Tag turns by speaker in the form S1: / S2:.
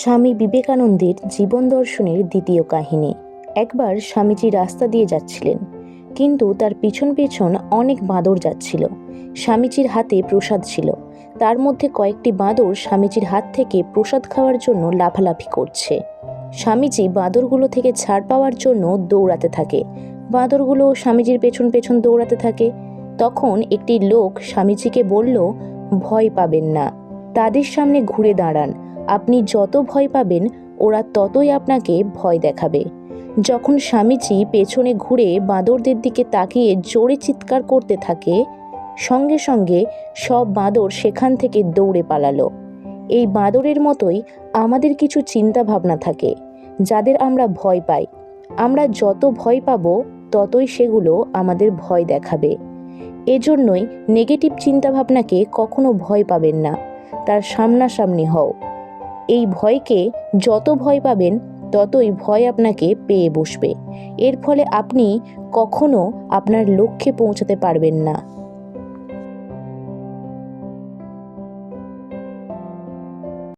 S1: স্বামী বিবেকানন্দের জীবন দর্শনের দ্বিতীয় কাহিনী। একবার স্বামীজি রাস্তা দিয়ে যাচ্ছিলেন, কিন্তু তার পিছন পেছন অনেক বাঁদর যাচ্ছিল। স্বামীজির হাতে প্রসাদ ছিল। তার মধ্যে কয়েকটি বাঁদর স্বামীজির হাত থেকে প্রসাদ খাওয়ার জন্য লাফালাফি করছে। স্বামীজি বাঁদরগুলো থেকে ছাড় পাওয়ার জন্য দৌড়াতে থাকে। বাঁদরগুলো স্বামীজির পেছন পেছন দৌড়াতে থাকে। তখন একটি লোক স্বামীজিকে বলল, ভয় পাবেন না। তাদের সামনে ঘুরে দাঁড়ান। আপনি যত ভয় পাবেন, ওরা ততই আপনাকে ভয় দেখাবে। যখন স্বামীজি পেছনে ঘুরে বাঁদরদের দিকে তাকিয়ে জোরে চিৎকার করতে থাকে, সঙ্গে সঙ্গে সব বাঁদর সেখান থেকে দৌড়ে পালালো। এই বাঁদরের মতোই আমাদের কিছু চিন্তা ভাবনা থাকে, যাদের আমরা ভয় পাই। আমরা যত ভয় পাব, ততই সেগুলো আমাদের ভয় দেখাবে। এজন্যই নেগেটিভ চিন্তাভাবনাকে কখনো ভয় পাবেন না। তার সামনাসামনি হও। এই ভয়কে যত ভয় পাবেন, ততই ভয় আপনাকে পেয়ে বসবে। এর ফলে আপনি কখনো আপনার লক্ষ্যে পৌঁছাতে পারবেন না।